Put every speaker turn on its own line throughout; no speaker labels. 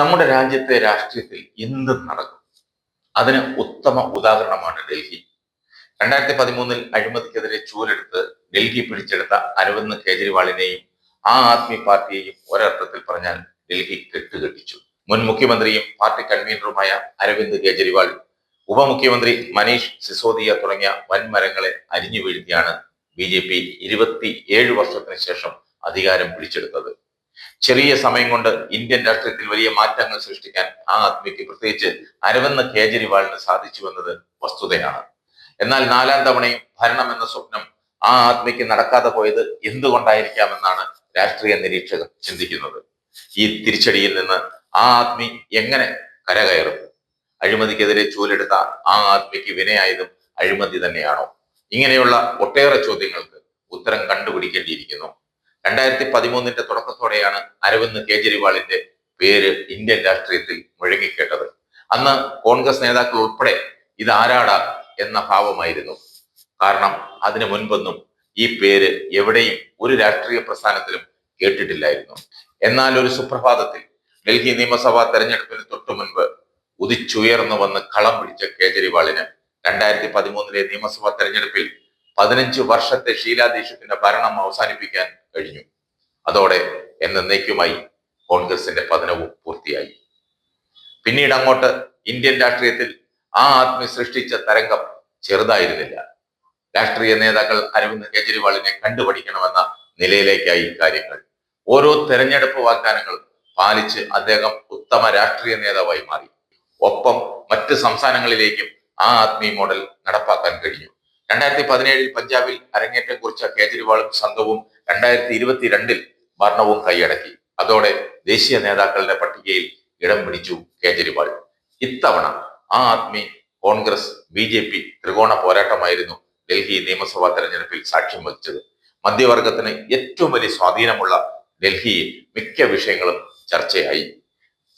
നമ്മുടെ രാജ്യത്തെ രാഷ്ട്രീയത്തിൽ എന്തും നടക്കും. അതിന് ഉത്തമ ഉദാഹരണമാണ് ഡൽഹി. രണ്ടായിരത്തി പതിമൂന്നിൽ അഴിമതിക്കെതിരെ ചൂരെടുത്ത് ഡൽഹി പിടിച്ചെടുത്ത അരവിന്ദ് കേജ്രിവാളിനെയും ആ ആദ്മി പാർട്ടിയെയും ഒരർത്ഥത്തിൽ പറഞ്ഞാൽ ഡൽഹി കെട്ടുകെട്ടിച്ചു. മുൻ മുഖ്യമന്ത്രിയും പാർട്ടി കൺവീനറുമായ അരവിന്ദ് കേജ്രിവാൾ ഉപമുഖ്യമന്ത്രി മനീഷ് സിസോദിയ തുടങ്ങിയ വൻമരങ്ങളെ അരിഞ്ഞു വീഴ്ത്തിയാണ് ബി ജെ പി ഇരുപത്തി ഏഴ് വർഷത്തിന് ശേഷം അധികാരം പിടിച്ചെടുത്തത്. ചെറിയ സമയം കൊണ്ട് ഇന്ത്യൻ രാഷ്ട്രീയത്തിൽ വലിയ മാറ്റങ്ങൾ സൃഷ്ടിക്കാൻ ആ ആത്മിക്ക് പ്രത്യേകിച്ച് അരവിന്ദ് കേജ്രിവാളിന് സാധിച്ചു എന്നത് വസ്തുതയാണ്. എന്നാൽ നാലാം തവണയും ഭരണം എന്ന സ്വപ്നം ആ ആത്മിക്ക് നടക്കാതെ പോയത് എന്തുകൊണ്ടായിരിക്കാമെന്നാണ് രാഷ്ട്രീയ നിരീക്ഷകർ ചിന്തിക്കുന്നത്. ഈ തിരിച്ചടിയിൽ നിന്ന് ആ ആത്മി എങ്ങനെ കരകയറും? അഴിമതിക്കെതിരെ ചൂലെടുത്ത ആ ആത്മിക്ക് വിനയായതും അഴിമതി തന്നെയാണോ? ഇങ്ങനെയുള്ള ഒട്ടേറെ ചോദ്യങ്ങൾക്ക് ഉത്തരം കണ്ടുപിടിക്കേണ്ടിയിരിക്കുന്നു. രണ്ടായിരത്തി പതിമൂന്നിന്റെ തുടക്കത്തോടെയാണ് അരവിന്ദ് കേജ്രിവാളിന്റെ പേര് ഇന്ത്യൻ രാഷ്ട്രീയത്തിൽ മുഴങ്ങിക്കേട്ടത് അന്ന് കോൺഗ്രസ് നേതാക്കൾ ഉൾപ്പെടെ ഇതാരാടാ എന്ന ഭാവമായിരുന്നു. കാരണം അതിനു മുൻപൊന്നും ഈ പേര് എവിടെയും ഒരു രാഷ്ട്രീയ പ്രസ്ഥാനത്തിലും കേട്ടിട്ടില്ലായിരുന്നു. എന്നാൽ ഒരു സുപ്രഭാതത്തിൽ ഡൽഹി നിയമസഭാ തെരഞ്ഞെടുപ്പിന് തൊട്ടു മുൻപ് ഉദിച്ചുയർന്നു വന്ന് കളം പിടിച്ച കേജ്രിവാളിന് രണ്ടായിരത്തി പതിമൂന്നിലെ നിയമസഭാ തെരഞ്ഞെടുപ്പിൽ പതിനഞ്ച് വർഷത്തെ ശീലാദീക്ഷത്തിന്റെ ഭരണം അവസാനിപ്പിക്കാൻ കഴിഞ്ഞു. അതോടെ എന്നേക്കുമായി കോൺഗ്രസിന്റെ പതനവും പൂർത്തിയായി. പിന്നീട് അങ്ങോട്ട് ഇന്ത്യൻ രാഷ്ട്രീയത്തിൽ ആ ആത്മി സൃഷ്ടിച്ച തരംഗം ചെറുതായിരുന്നില്ല. രാഷ്ട്രീയ നേതാക്കൾ അരവിന്ദ് കെജ്രിവാളിനെ കണ്ടുപഠിക്കണമെന്ന നിലയിലേക്കായി കാര്യങ്ങൾ. ഓരോ തെരഞ്ഞെടുപ്പ് വാഗ്ദാനങ്ങളും പാലിച്ച് അദ്ദേഹം ഉത്തമ രാഷ്ട്രീയ നേതാവായി മാറി. ഒപ്പം മറ്റ് സംസ്ഥാനങ്ങളിലേക്കും ആ ആത്മീയ മോഡൽ നടപ്പാക്കാൻ കഴിഞ്ഞു. രണ്ടായിരത്തി പതിനേഴിൽ പഞ്ചാബിൽ അരങ്ങേറ്റം കുറിച്ച കേജ്രിവാളും സംഘവും രണ്ടായിരത്തി ഇരുപത്തിരണ്ടിൽ ഭരണവും കൈയടക്കി. അതോടെ ദേശീയ നേതാക്കളുടെ പട്ടികയിൽ ഇടം പിടിച്ചു കേജ്രിവാൾ. ഇത്തവണ Aam Aadmi Congress B J P ത്രികോണ പോരാട്ടമായിരുന്നു ഡൽഹി നിയമസഭാ തെരഞ്ഞെടുപ്പിൽ സാക്ഷ്യം വഹിച്ചത്. മധ്യവർഗത്തിന് ഏറ്റവും വലിയ സ്വാധീനമുള്ള ഡൽഹിയിൽ മിക്ക വിഷയങ്ങളും ചർച്ചയായി.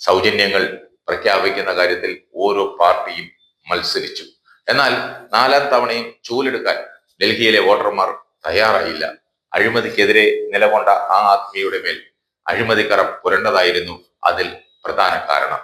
സൗജന്യങ്ങൾ പ്രഖ്യാപിക്കുന്ന കാര്യത്തിൽ ഓരോ പാർട്ടിയും മത്സരിച്ചു. എന്നാൽ നാലാം തവണയും ചൂലെടുക്കാൻ ഡൽഹിയിലെ വോട്ടർമാർ തയ്യാറായില്ല. അഴിമതിക്കെതിരെ നിലകൊണ്ട ആ ആത്മീയുടെ മേൽ അഴിമതിക്കറ പുരണ്ടതായിരുന്നു അതിൽ പ്രധാന കാരണം.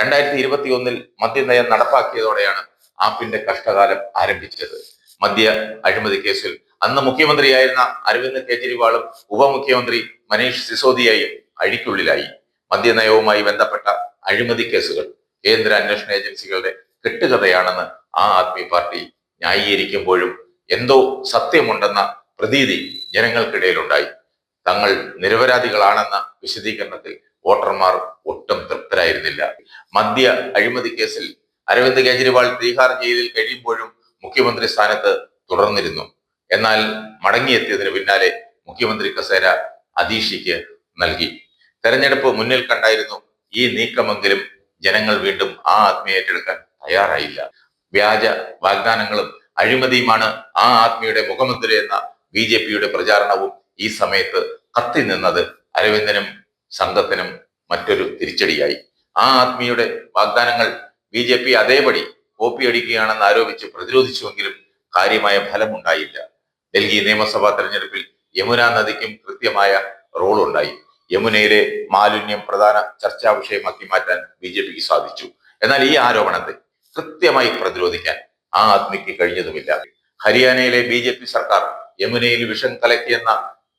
രണ്ടായിരത്തി ഇരുപത്തി ഒന്നിൽ മദ്യനയം നടപ്പാക്കിയതോടെയാണ് ആപ്പിന്റെ കഷ്ടകാലം ആരംഭിച്ചത്. മദ്യ അഴിമതി കേസിൽ അന്ന് മുഖ്യമന്ത്രിയായിരുന്ന അരവിന്ദ് കെജ്രിവാളും ഉപമുഖ്യമന്ത്രി മനീഷ് സിസോദിയയും അഴിക്കുള്ളിലായി. മദ്യനയവുമായി ബന്ധപ്പെട്ട അഴിമതി കേസുകൾ കേന്ദ്ര അന്വേഷണ ഏജൻസികളുടെ കെട്ടുകഥയാണെന്ന് ആ ആദ്മി പാർട്ടി ന്യായീകരിക്കുമ്പോഴും എന്തോ സത്യമുണ്ടെന്ന പ്രതീതി ജനങ്ങൾക്കിടയിലുണ്ടായി. തങ്ങൾ നിരപരാധികളാണെന്ന വിശദീകരണത്തിൽ വോട്ടർമാർ ഒട്ടും തൃപ്തരായിരുന്നില്ല. മദ്യ അഴിമതി കേസിൽ അരവിന്ദ് കേജ്രിവാൾ തീഹാർ ജയിലിൽ കഴിയുമ്പോഴും മുഖ്യമന്ത്രി സ്ഥാനത്ത് തുടർന്നിരുന്നു. എന്നാൽ മടങ്ങിയെത്തിയതിന് പിന്നാലെ മുഖ്യമന്ത്രി കസേര അതീഷിക്ക് നൽകി. തെരഞ്ഞെടുപ്പ് മുന്നിൽ കണ്ടായിരുന്നു ഈ നീക്കമെങ്കിലും ജനങ്ങൾ വീണ്ടും ആ ആത്മീയ ഏറ്റെടുക്കാൻ തയ്യാറായില്ല. വ്യാജ വാഗ്ദാനങ്ങളും അഴിമതിയുമാണ് ആ ആത്മീയുടെ മുഖമുദ്ര എന്ന ബി ജെ പിയുടെ പ്രചാരണവും ഈ സമയത്ത് കത്തി നിന്നത് അരവിന്ദനും സംഘത്തിനും മറ്റൊരു തിരിച്ചടിയായി. ആ ആത്മീയുടെ വാഗ്ദാനങ്ങൾ ബി ജെ പി അതേപടി കോപ്പിയടിക്കുകയാണെന്ന് ആരോപിച്ച് പ്രതിരോധിച്ചുവെങ്കിലും കാര്യമായ ഫലമുണ്ടായില്ല. ഡൽഹി നിയമസഭാ തെരഞ്ഞെടുപ്പിൽ യമുന നദിക്കും കൃത്യമായ റോളുണ്ടായി. യമുനയിലെ മാലിന്യം പ്രധാന ചർച്ചാ വിഷയമാക്കി മാറ്റാൻ ബി സാധിച്ചു. എന്നാൽ ഈ ആരോപണത്തെ കൃത്യമായി പ്രതിരോധിക്കാൻ ആ ആത്മിക്ക് കഴിഞ്ഞതുമില്ല. ഹരിയാനയിലെ ബി ജെ പി സർക്കാർ യമുനയിൽ വിഷം കലക്കിയെന്ന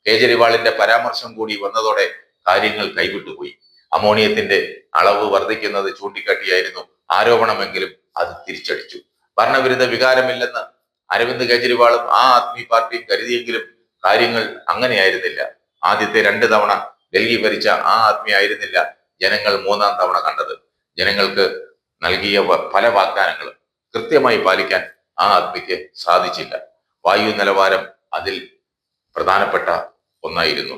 കേജ്രിവാളിന്റെ പരാമർശം കൂടി വന്നതോടെ കാര്യങ്ങൾ കൈവിട്ടുപോയി. അമോണിയത്തിന്റെ അളവ് വർദ്ധിക്കുന്നത് ചൂണ്ടിക്കാട്ടിയായിരുന്നു ആരോപണമെങ്കിലും അത് തിരിച്ചടിച്ചു. ഭരണവിരുദ്ധ വികാരമില്ലെന്ന് അരവിന്ദ് കേജ്രിവാളും ആ ആദ്മി പാർട്ടിയും കരുതിയെങ്കിലും കാര്യങ്ങൾ അങ്ങനെയായിരുന്നില്ല. ആദ്യത്തെ രണ്ട് തവണ ഡൽഹി ഭരിച്ച ആ ആദ്മി ആയിരുന്നില്ല ജനങ്ങൾ മൂന്നാം തവണ കണ്ടത്. ജനങ്ങൾക്ക് നൽകിയ പല വാഗ്ദാനങ്ങളും കൃത്യമായി പാലിക്കാൻ ആ ആത്മിക്ക് സാധിച്ചില്ല. വായു നിലവാരം അതിൽ പ്രധാനപ്പെട്ട ഒന്നായിരുന്നു.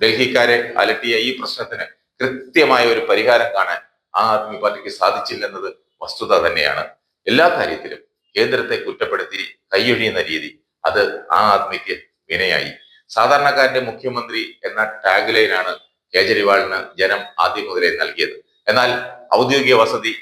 ഡൽഹിക്കാരെ അലട്ടിയ ഈ പ്രശ്നത്തിന് കൃത്യമായ ഒരു പരിഹാരം കാണാൻ ആ ആദ്മി പാർട്ടിക്ക് സാധിച്ചില്ലെന്നത് വസ്തുത തന്നെയാണ്. എല്ലാ കാര്യത്തിലും കേന്ദ്രത്തെ കുറ്റപ്പെടുത്തി കൈയൊഴിയുന്ന രീതി അത് ആ ആദ്മിക്ക് വിനയായി. സാധാരണക്കാരന്റെ മുഖ്യമന്ത്രി എന്ന ടാഗ് ലൈനാണ് കേജ്രിവാളിന് ജനം ആദ്യം മുതലേ നൽകിയത്. എന്നാൽ ഔദ്യോഗിക വസതി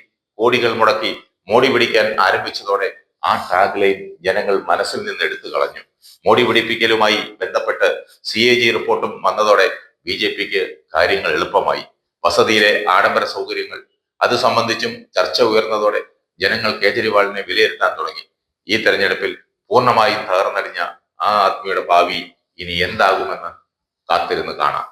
കോടികൾ മുടക്കി മോടി പിടിക്കാൻ ആരംഭിച്ചതോടെ ആ ടാഗ് ലൈൻ ജനങ്ങൾ മനസ്സിൽ നിന്ന് എടുത്തു കളഞ്ഞു. മോടി പിടിപ്പിക്കലുമായി ബന്ധപ്പെട്ട് സി എ ജി റിപ്പോർട്ടും വന്നതോടെ ബി ജെ പിക്ക് കാര്യങ്ങൾ എളുപ്പമായി. വസതിയിലെ ആഡംബര സൗകര്യങ്ങൾ അത് സംബന്ധിച്ചും ചർച്ച ഉയർന്നതോടെ ജനങ്ങൾ കേജ്രിവാളിനെ വിലയിരുത്താൻ തുടങ്ങി. ഈ തെരഞ്ഞെടുപ്പിൽ പൂർണമായും തകർന്നടിഞ്ഞ ആ ആത്മീയുടെ ഭാവി ഇനി എന്താകുമെന്ന് കാത്തിരുന്ന് കാണാം.